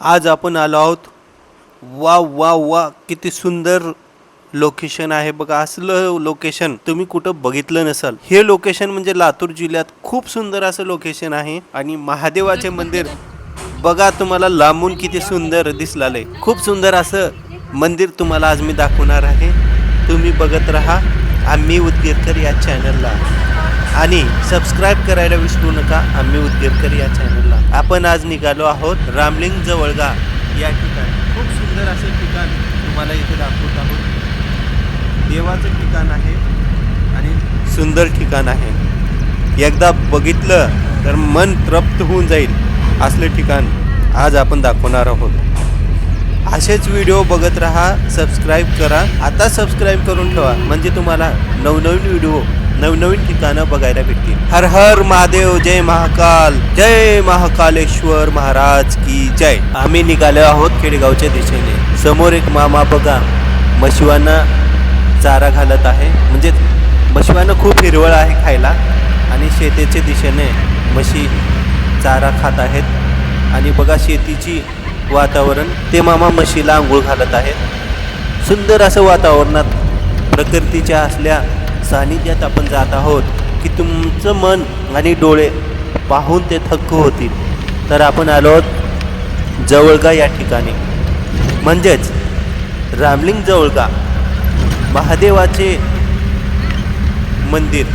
आज आपण आलो आहोत. वा वा वा किती सुंदर लोकेशन आहे बघा. असलं लोकेशन तुम्ही कुठं बघितलं नसाल. हे लोकेशन म्हणजे लातूर जिल्ह्यात खूप सुंदर असं लोकेशन आहे आणि महादेवाचे मंदिर बघा तुम्हाला लांबून किती सुंदर दिसलाले खूप सुंदर असं मंदिर तुम्हाला आज मी दाखवणार आहे. तुम्ही बघत राहा. आम्ही उदगीरकर या चॅनलला आणि सबस्क्राईब करायला विसरू नका आम्ही उदगीरकर या चॅनलला आपण आज निघालो आहोत रामलिंग जवळगा या ठिकाणी. खूप सुंदर असे ठिकाण तुम्हाला इथे दाखवत आहोत. देवाचं ठिकाण आहे आणि सुंदर ठिकाण आहे. एकदा बघितलं तर मन तृप्त होऊन जाईल असले ठिकाण आज आपण दाखवणार आहोत. असेच व्हिडिओ बघत राहा सबस्क्राईब करा. आता सबस्क्राईब करून ठेवा. म्हणजे तुम्हाला नवनवीन व्हिडिओ नवनवीन ठिकाणं बघायला भेटतील. हर हर महादेव जय महाकाल. जय महाकालेश्वर महाराज की जय. आम्ही निघालो आहोत खेडेगावच्या दिशेने. समोर एक मामा बघा. मशिवांना चारा घालत आहे. म्हणजे म्हशिवांना खूप हिरवळ आहे खायला. आणि शेतीच्या दिशेने म्हशी चारा खात आहेत. आणि बघा शेतीची वातावरण. ते मामा म्हशीला आंघोळ घालत आहेत. सुंदर असं वातावरणात प्रकृतीच्या असल्या सानिध्यात आपण जात आहोत की तुमचं मन आणि डोळे पाहून ते थक्क होतील. तर आपण आलो आहोत जवळगा या ठिकाणी. म्हणजेच रामलिंग जवळगा महादेवाचे मंदिर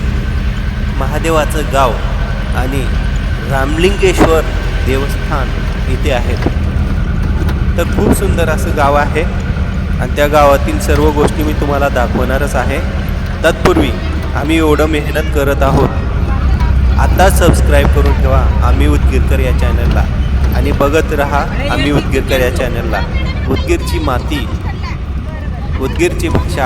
महादेवाचं गाव आणि रामलिंगेश्वर देवस्थान इथे आहेत तर खूप सुंदर असं गाव आहे. आणि त्या गावातील सर्व गोष्टी मी तुम्हाला दाखवणारच आहे. तत्पूर्वी आम्ही एवढं मेहनत करत आहोत. आता सबस्क्राईब करून ठेवा आम्ही उदगीरकर या चॅनलला आणि बघत रहा आम्ही उदगीरकर या चॅनलला उदगीरची माती उदगीरची भाषा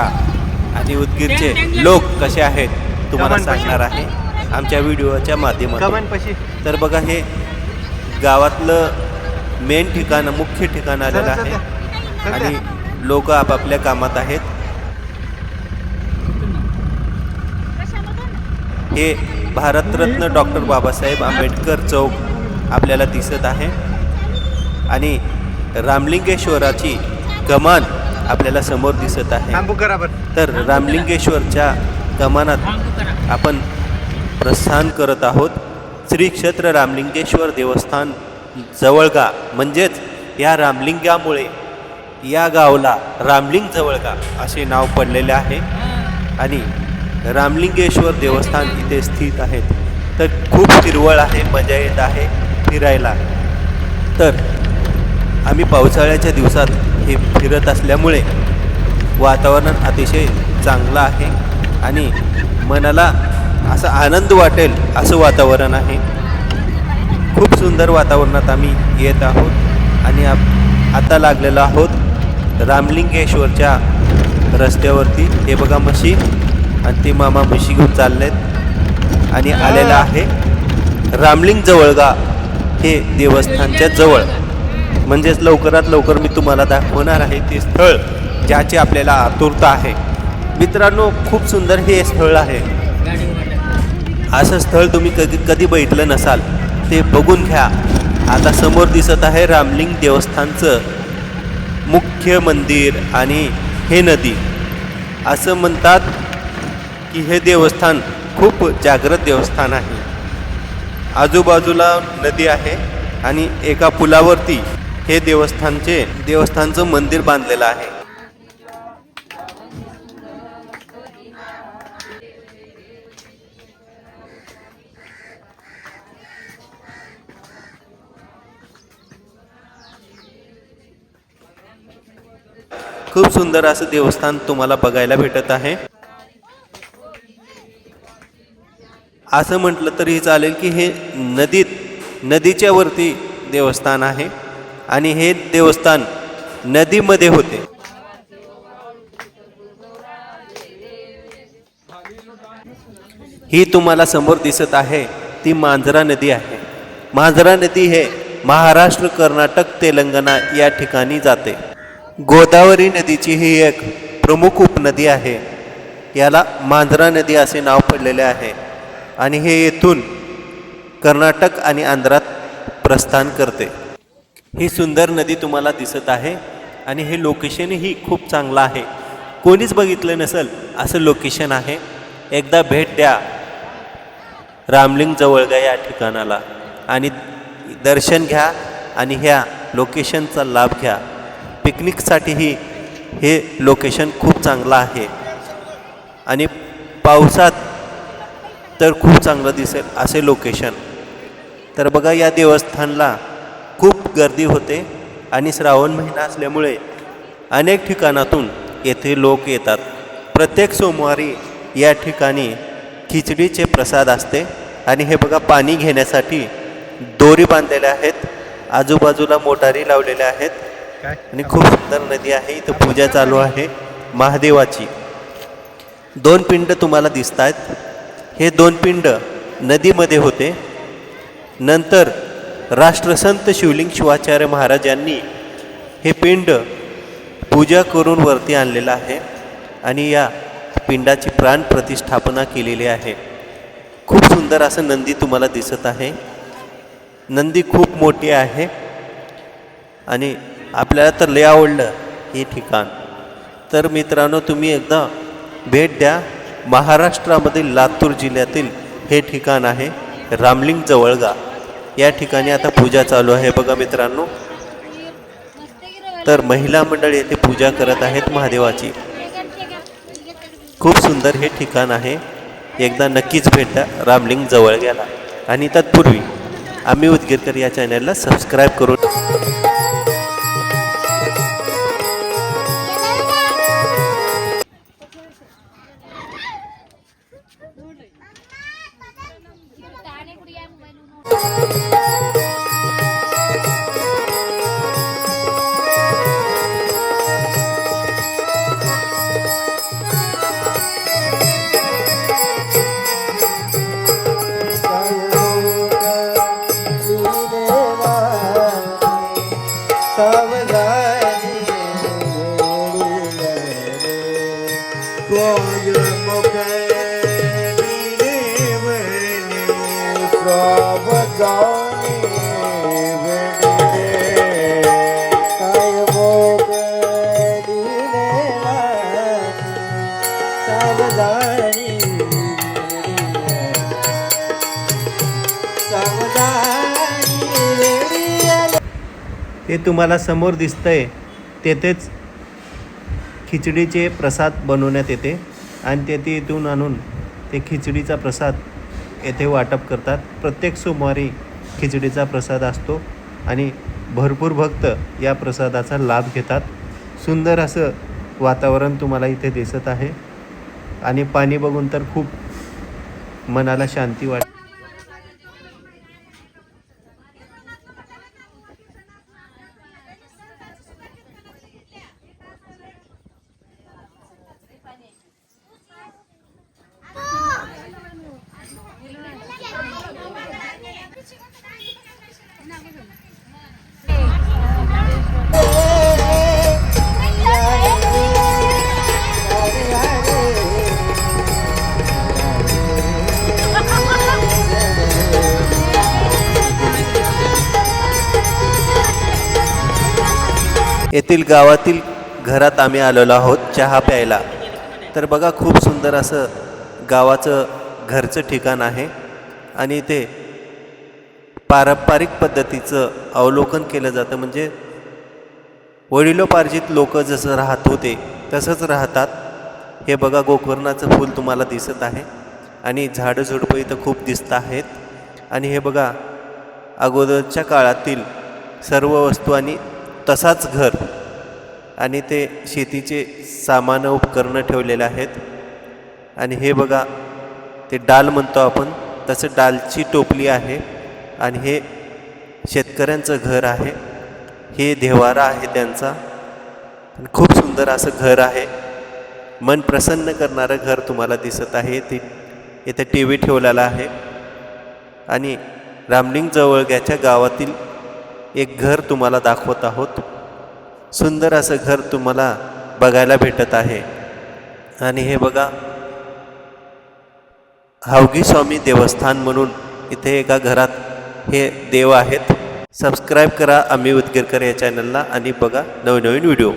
आणि उदगीरचे लोक कसे आहेत तुम्हाला सांगणार आहे. आमच्या व्हिडिओच्या माध्यमातून. तर बघा हे गावातलं मेन ठिकाण मुख्य ठिकाण आलेलं आहे. आणि लोक आपापल्या कामात आहेत. हे भारतरत्न डॉक्टर बाबासाहेब आंबेडकर चौक आपल्याला दिसत आहे. आणि रामलिंगेश्वराची कमान आपल्याला समोर दिसत आहे. तर रामलिंगेश्वरच्या कमानात आपण प्रस्थान करत आहोत. श्री क्षेत्र रामलिंगेश्वर देवस्थान जवळगा म्हणजेच या रामलिंगामुळे. या गावला रामलिंग जवळगा असे नाव पडलेले आहे. आणि रामलिंगेश्वर देवस्थान इथे स्थित आहेत. तर खूप हिरवळ आहे मजा येत आहे फिरायला. तर आम्ही पावसाळ्याच्या दिवसात हे फिरत असल्यामुळे वातावरण अतिशय चांगलं आहे. आणि मनाला असा आनंद वाटेल असं वातावरण आहे. खूप सुंदर वातावरणात आम्ही येत आहोत आणि आप आता लागलेलो आहोत रामलिंगेश्वरच्या रस्त्यावरती. हे बघा म्हशी आणि ते मामा म्हशी घेऊन चाललेत आणि आलेलं आहे रामलिंग जवळगा हे देवस्थानच्या जवळ. म्हणजेच लवकरात लवकर मी तुम्हाला दाखवणार आहे ते स्थळ ज्याची आपल्याला आतुरता आहे. मित्रांनो खूप सुंदर हे स्थळ आहे. असं स्थळ तुम्ही कधी कधी बघितलं नसाल. ते बघून घ्या. आता समोर दिसत आहे रामलिंग देवस्थानचं मुख्य मंदिर आणि हे नदी. असं म्हणतात की हे देवस्थान खूप जागृत देवस्थान आहे. आजूबाजूला नदी आहे आणि एका पुलावरती हे देवस्थानचे देवस्थानचं मंदिर बांधलेलं आहे. खूप सुंदर असं देवस्थान तुम्हाला बघायला भेटत आहे. असं म्हटलं तरी चालेल की हे नदीत नदीच्या वरती देवस्थान आहे आणि हे देवस्थान नदीमध्ये होते. ही तुम्हाला समोर दिसत आहे ती मांजरा नदी आहे. मांजरा नदी हे महाराष्ट्र कर्नाटक तेलंगणा या ठिकाणी जाते. गोदावरी नदीची ही एक प्रमुख उपनदी आहे. याला मांजरा नदी असे नाव पडलेले आहे. आणि हे येथून कर्नाटक आणि आंध्रात प्रस्थान करते. ही सुंदर नदी तुम्हाला दिसत आहे आणि हे लोकेशनही खूप चांगलं आहे. कोणीच बघितलं नसेल असं लोकेशन आहे. एकदा भेट द्या रामलिंग जवळगा या ठिकाणाला आणि दर्शन घ्या आणि ह्या लोकेशनचा लाभ घ्या. पिकनिकसाठीही हे लोकेशन खूप चांगलं आहे. आणि पावसात तर खूप चांगलं दिसेल असे लोकेशन. तर बघा या देवस्थानला खूप गर्दी होते आणि श्रावण महिना असल्यामुळे अनेक ठिकाणातून येथे लोक येतात. प्रत्येक सोमवारी या ठिकाणी खिचडीचे प्रसाद असते. आणि हे बघा पाणी घेण्यासाठी दोरी बांधलेल्या आहेत. आजूबाजूला मोटारी लावलेल्या आहेत. आणि खूप सुंदर नदी आहे. इथं पूजा चालू आहे. महादेवाची. दोन पिंड तुम्हाला दिसत आहेत हे दोन पिंड नदीमध्ये होते. नंतर राष्ट्रसंत शिवलिंग शिवाचार्य महाराजांनी हे पिंड पूजा करून वरती आणलेलं आहे आणि या पिंडाची प्राण प्रतिष्ठापना केलेली आहे. खूप सुंदर असं नंदी तुम्हाला दिसत आहे. नंदी खूप मोठी आहे. आणि आपल्याला तर लय आवडलं हे ठिकाण. तर मित्रांनो तुम्ही एकदा भेट द्या. महाराष्ट्रामधील लातूर जिल्ह्यातील हे ठिकाण आहे रामलिंग जवळगा. या ठिकाणी आता पूजा चालू आहे बघा मित्रांनो. तर महिला मंडळ येथे पूजा करत आहेत महादेवाची. खूप सुंदर हे ठिकाण आहे. एकदा नक्कीच भेट द्या रामलिंग जवळग्याला. आणि तत्पूर्वी आम्ही उदगीरकर या चॅनलला सबस्क्राईब करून ते तुम्हाला समोर दिसतंय. तेथेच खिचडीचे प्रसाद बनवण्यात येते आणि ते तिथून इथून आणून ते खिचडीचा प्रसाद येथे वाटप करतात. प्रत्येक सोमवारी खिचडीचा प्रसाद असतो आणि भरपूर भक्त या प्रसादाचा लाभ घेतात. सुंदर असं वातावरण तुम्हाला इथे दिसत आहे. आणि पाणी बघून तर खूप मनाला शांती वाट येथील गावातील घरात आम्ही आलेलो आहोत चहा प्यायला. तर बघा खूप सुंदर असं गावाचं घरचं ठिकाण आहे आणि ते पारंपरिक पद्धतीचं अवलोकन केलं जातं. म्हणजे वडिलोपार्जित लोक जसं राहत होते तसंच राहतात. हे बघा गोकर्णाचं फूल तुम्हाला दिसत आहे आणि झाडं झुडपं इथं खूप दिसत आहेत. आणि हे बघा अगोदरच्या काळातील सर्व वस्तू आणि तसाच घर आणि ते शेतीचे सामान उपकरणं ठेवलेले आहेत. आणि हे बघा ते डाल म्हणतो आपण तसं डालची टोपली आहे आणि हे शेतकऱ्यांचं घर आहे. हे देवारा आहे त्यांचा. खूप सुंदर असं घर आहे. मन प्रसन्न करणारं घर तुम्हाला दिसत आहे. ते इथे टी व्ही ठेवलेला आहे. आणि रामलिंग जवळग्याच्या गावातील एक घर तुम्हाला दाखवत आहोत. सुंदर असं घर तुम्हाला बघायला भेटत आहे. आणि हे बघा हावगी स्वामी देवस्थान म्हणून इथे एका घरात हे देव आहेत. सबस्क्राईब करा आम्ही उदगीरकर या चॅनलला आणि बघा नवनवीन व्हिडिओ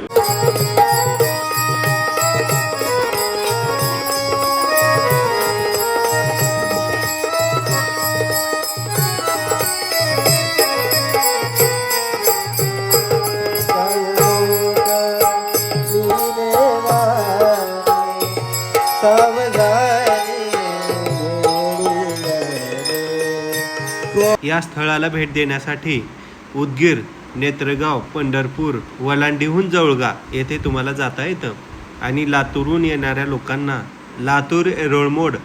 या स्थळाला भेट देण्यासाठी उदगीर नेत्रगाव पंढरपूर वलांडीहून जवळगा येथे तुम्हाला जाता येतं. आणि लातूरहून येणाऱ्या लोकांना लातूर एरोळमोड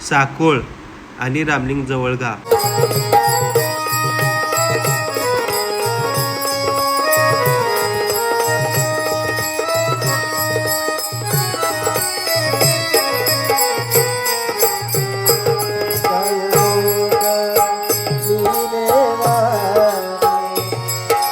साकोळ आणि रामलिंग जवळगा.